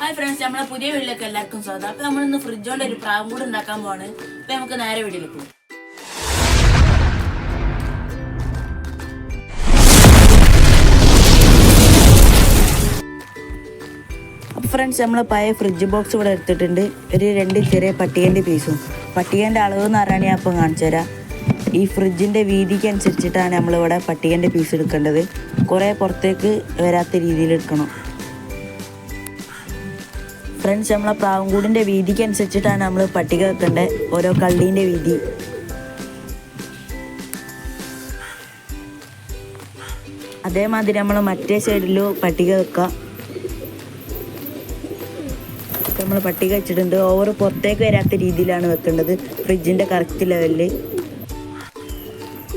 Hi friends നമ്മളെ പുതിയ വീട്ടിലേക്ക് എല്ലാവർക്കും സ്വാഗതം. അപ്പൊ നമ്മളിന്ന് ഫ്രിഡ്ജോണ്ട് ഒരു പ്രാവും കൂടെ ഉണ്ടാക്കാൻ പോവാണ്. അപ്പൊ നമുക്ക് നേരെ വീട്ടിലേക്ക് പോകും അപ്പോൾ ഫ്രണ്ട്സ് നമ്മൾ പഴയ ഫ്രിഡ്ജ് ബോക്സ് ഇവിടെ എടുത്തിട്ടുണ്ട്. ഒരു രണ്ട് ചെറിയ പട്ടികന്റെ പീസും പട്ടികന്റെ അളവ് എന്ന് പറഞ്ഞാൽ ഞാൻ അപ്പം കാണിച്ചു തരാം. ഈ ഫ്രിഡ്ജിന്റെ വീതിക്ക് അനുസരിച്ചിട്ടാണ് നമ്മളിവിടെ പട്ടികന്റെ പീസ് എടുക്കേണ്ടത്. കുറേ പുറത്തേക്ക് വരാത്ത രീതിയിൽ എടുക്കണം. ഫ്രണ്ട്സ് നമ്മളെ പ്രാവൻകൂടിന്റെ വീതിക്ക് അനുസരിച്ചിട്ടാണ് നമ്മൾ പട്ടിക വെക്കേണ്ടത് ഓരോ കള്ളീന്റെ വീതി. അതേമാതിരി നമ്മൾ മറ്റേ സൈഡിലും പട്ടിക വെക്കുക നമ്മൾ പട്ടിക വെച്ചിട്ടുണ്ട്. ഓവർ പുറത്തേക്ക് വരാത്ത രീതിയിലാണ് വെക്കേണ്ടത്. ഫ്രിഡ്ജിന്റെ കറക്റ്റ് ലെവലിൽ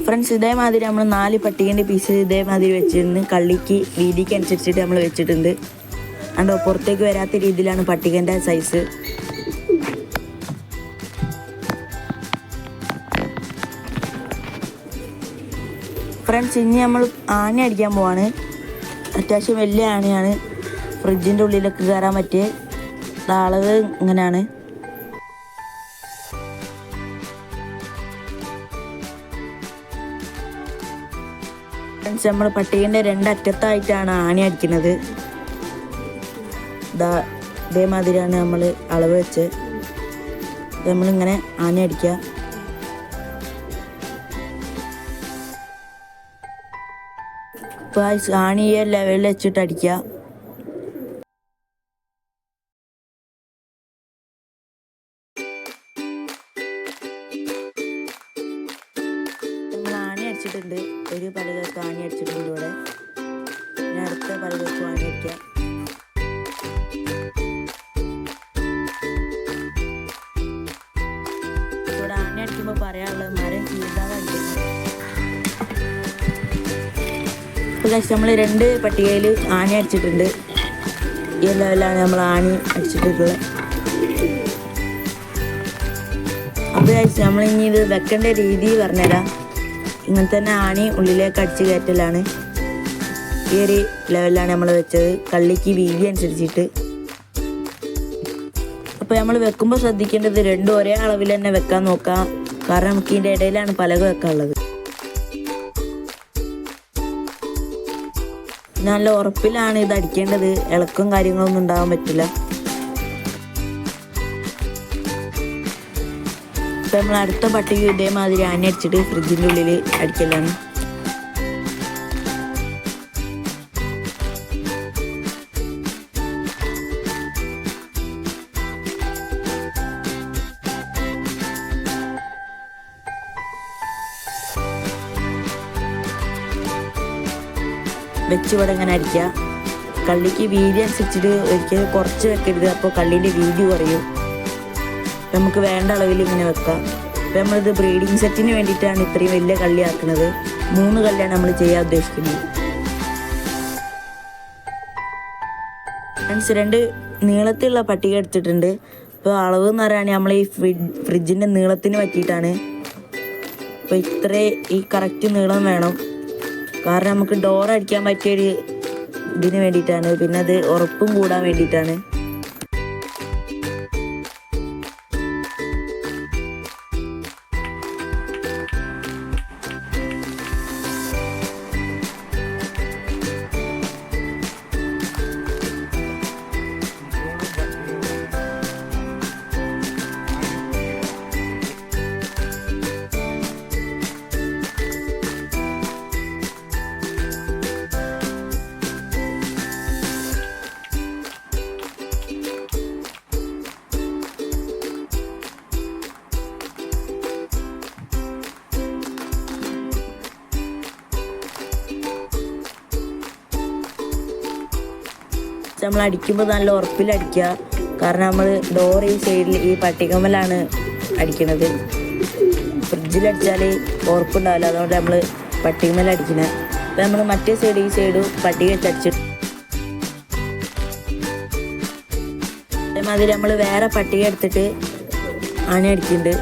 ഫ്രണ്ട്സ് ഇതേമാതിരി നമ്മൾ നാല് പട്ടികന്റെ പീസ് ഇതേമാതിരി വെച്ചിരുന്ന് കള്ളിക്ക് വീതിക്ക് അനുസരിച്ചിട്ട് നമ്മൾ വെച്ചിട്ടുണ്ട്. കണ്ടോ പുറത്തേക്ക് വരാത്ത രീതിയിലാണ് പട്ടികന്റെ സൈസ് ഫ്രണ്ട്സ് ഇനി നമ്മൾ ആന അടിക്കാൻ പോവാണ്. അത്യാവശ്യം വലിയ ആനയാണ്. ഫ്രിഡ്ജിന്റെ ഉള്ളിലൊക്കെ കയറാൻ പറ്റിയ അളവ് ഇങ്ങനെയാണ്. ഫ്രണ്ട്സ് നമ്മൾ പട്ടികന്റെ രണ്ടറ്റത്തായിട്ടാണ് ആന അടിക്കുന്നത്. ഇതാ ഇതേമാതിരിയാണ് നമ്മൾ അളവ് വെച്ച് നമ്മളിങ്ങനെ ആന അടിക്കുക ഇപ്പോൾ ആണിയെ ലെവലിൽ വെച്ചിട്ട് അടിക്കുക ആണി അടിച്ചിട്ടുണ്ട്. ഒരു പലകൾക്ക് ആണി അടിച്ചിട്ടുണ്ട് ഇവിടെ. പിന്നെ അടുത്ത പലകൾക്ക് ആണി അടിക്കാം. അടിക്കുമ്പോൾ പറയാനുള്ളത് മരം കീഴ്താതെ ഇപ്പോൾ നമ്മൾ രണ്ട് പട്ടികയിൽ ആണി അടിച്ചിട്ടുണ്ട്. ഈ ലെവലാണ് നമ്മൾ ആണി അടിച്ചിട്ടുള്ളത്. അപ്പോൾ നമ്മൾ ഇനി ഇത് വെക്കേണ്ട രീതി പറഞ്ഞുതരാം ഇങ്ങനെ തന്നെ ആണി ഉള്ളിലേക്ക് അടിച്ച് കയറ്റലാണ്. ഈ ഒരു ലെവലിലാണ് നമ്മൾ വെച്ചത്. കള്ളിക്ക് വീതി അനുസരിച്ചിട്ട്. അപ്പോൾ നമ്മൾ വെക്കുമ്പോൾ ശ്രദ്ധിക്കേണ്ടത് രണ്ടും ഒരേ അളവിൽ തന്നെ വെക്കാൻ നോക്കാം. കാരണം നമുക്ക് ഇതിന്റെ ഇടയിലാണ് പലക വെക്കാനുള്ളത് നല്ല ഉറപ്പിലാണ് ഇത് അടിക്കേണ്ടത്. ഇളക്കും കാര്യങ്ങളൊന്നും ഉണ്ടാകാൻ പറ്റില്ല. ഇപ്പം നമ്മൾ അടുത്ത പട്ടിക ഇതേമാതിരി ആണി അടിച്ചിട്ട് ഫ്രിഡ്ജിന്റെ ഉള്ളിൽ അടിക്കലാണ്. വെച്ച് ഇവിടെ ഇങ്ങനെ കള്ളിക്ക് വീതി അനുസരിച്ചിട്ട് ഒരിക്കലും കുറച്ച് വെക്കരുത്. അപ്പോൾ കള്ളിന്റെ വീതി കുറയും. നമുക്ക് വേണ്ട അളവിൽ ഇങ്ങനെ വെക്കാം. ഇപ്പം നമ്മളിത് ബ്രീഡിങ് സെറ്റിന് വേണ്ടിയിട്ടാണ് ഇത്രയും വലിയ കള്ളി ആക്കുന്നത് മൂന്ന് കല്ലാണ് നമ്മൾ ചെയ്യാൻ ഉദ്ദേശിക്കുന്നത്. ഫ്രണ്ട്സ് രണ്ട് നീളത്തിലുള്ള പട്ടിക എടുത്തിട്ടുണ്ട്. ഇപ്പോൾ അളവ് എന്ന് പറയുകയാണെങ്കിൽ നമ്മൾ ഈ ഫ്രിഡ്ജിന്റെ നീളത്തിന് പറ്റിയിട്ടാണ്. അപ്പോൾ ഇത്രേ ഈ കറക്റ്റ് നീളം വേണം. കാരണം നമുക്ക് ഡോർ അടിക്കാൻ പറ്റിയൊരു ഇതിന് വേണ്ടിയിട്ടാണ്. പിന്നെ അത് ഉറപ്പും കൂടാൻ വേണ്ടിയിട്ടാണ്. നമ്മൾ അടിക്കുമ്പോൾ നല്ല ഉറപ്പിൽ അടിക്കുക. കാരണം നമ്മൾ ഡോർ ഈ സൈഡിൽ ഈ പട്ടികമ്മലാണ് അടിക്കുന്നത് ഫ്രിഡ്ജിൽ അടിച്ചാൽ ഉറപ്പുണ്ടാവില്ല. അതുകൊണ്ട് നമ്മൾ പട്ടികമ്മൽ അടിക്കുന്നത് അപ്പം നമ്മൾ മറ്റേ സൈഡ് ഈ സൈഡും പട്ടിക വെച്ച് അടിച്ചിട്ട് അതേമാതിരി നമ്മൾ വേറെ പട്ടിക എടുത്തിട്ട് ആണി അടിക്കുന്നുണ്ട്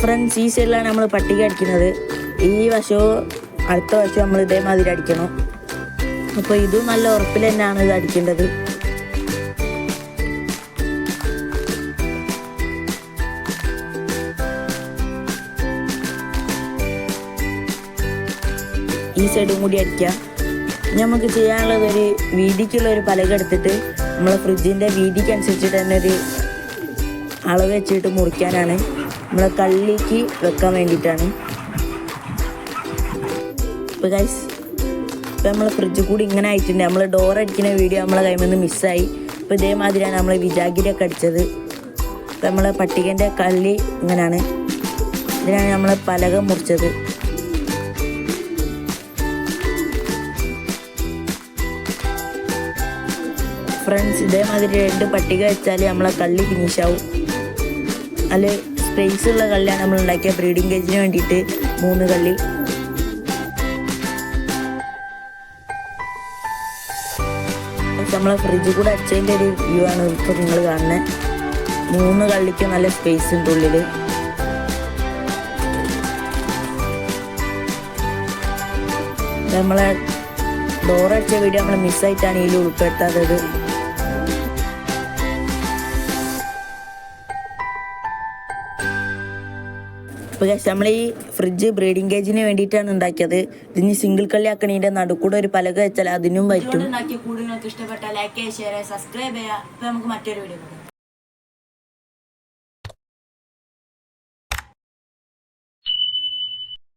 ഫ്രണ്ട്സ് ഈ നമ്മൾ പട്ടിക അടിക്കുന്നത്. ഈ വശവും അടുത്ത വശവും നമ്മൾ ഇതേമാതിരി അടിക്കണം. അപ്പോൾ ഇതും നല്ല ഉറപ്പിൽ തന്നെയാണ് ഇത് അടിക്കേണ്ടത്. ഈ സൈഡും കൂടി അടിക്കാം. നമുക്ക് ചെയ്യാനുള്ളത് ഒരു വീതിക്കുള്ള ഒരു പലക എടുത്തിട്ട് നമ്മൾ ഫ്രിഡ്ജിന്റെ വീതിക്ക് അനുസരിച്ചിട്ട് തന്നെ ഒരു അളവ് വെച്ചിട്ട് മുറിക്കാനാണ്. നമ്മളെ കള്ളിക്ക് വെക്കാൻ വേണ്ടിയിട്ടാണ്. ഇപ്പോൾ ഗൈസ് ഇപ്പോൾ നമ്മളെ ഫ്രിഡ്ജ് കൂടി ഇങ്ങനെ ആയിട്ടുണ്ട്. നമ്മൾ ഡോർ അടിക്കുന്ന വീഡിയോ നമ്മളെ കയ്യിൽ നിന്ന് മിസ്സായി ഇപ്പോൾ ഇതേമാതിരിയാണ് നമ്മൾ വിജാഗിരിയൊക്കെ അടിച്ചത്. ഇപ്പോൾ നമ്മളെ പട്ടികന്റെ കള്ളി ഇങ്ങനെയാണ് ഇതിനാണ് നമ്മൾ പലക മുറിച്ചത്. ഫ്രണ്ട്സ് ഇതേമാതിരി രണ്ട് പട്ടിക വെച്ചാൽ നമ്മളെ കള്ളി ഫിനിഷാവും അതിൽ സ്പേസ് ഉള്ള കല്ലാണ് നമ്മൾ ഉണ്ടാക്കിയ ബ്രീഡിംഗ് കേജിന് വേണ്ടിയിട്ട് മൂന്ന് കള്ളി നമ്മളെ ഫ്രിഡ്ജ് കൂടെ അടിച്ചതിന്റെ ഒരു വ്യൂ ആണ് ഇപ്പോൾ നിങ്ങൾ കാണുന്നത് മൂന്ന് കള്ളിക്ക് നല്ല സ്പേസ് ഉണ്ട് ഉള്ളിൽ നമ്മളെ ഡോർ അടിച്ച വീഡിയോ നമ്മൾ മിസ്സായിട്ടാണ് ഇതിൽ ഉൾപ്പെടുത്താത്തത് ഇപ്പോൾ നമ്മൾ ഈ ഫ്രിഡ്ജ് ബ്രീഡിംഗ് കേജിന് വേണ്ടിയിട്ടാണ് ഉണ്ടാക്കിയത്. ഇതിന് സിംഗിൾ കള്ളി ആക്കണീന്റെ നടുക്കൂടെ ഒരു പലക വെച്ചാൽ അതിനും പറ്റും. ഉണ്ടാക്കിയ കൂടി നിങ്ങൾക്ക് ഇഷ്ടപ്പെട്ട ലൈക്ക് ചെയ്യുക ഷെയർ സബ്സ്ക്രൈബ് ചെയ്യുക. അപ്പോൾ നമുക്ക് മറ്റൊരു വീഡിയോ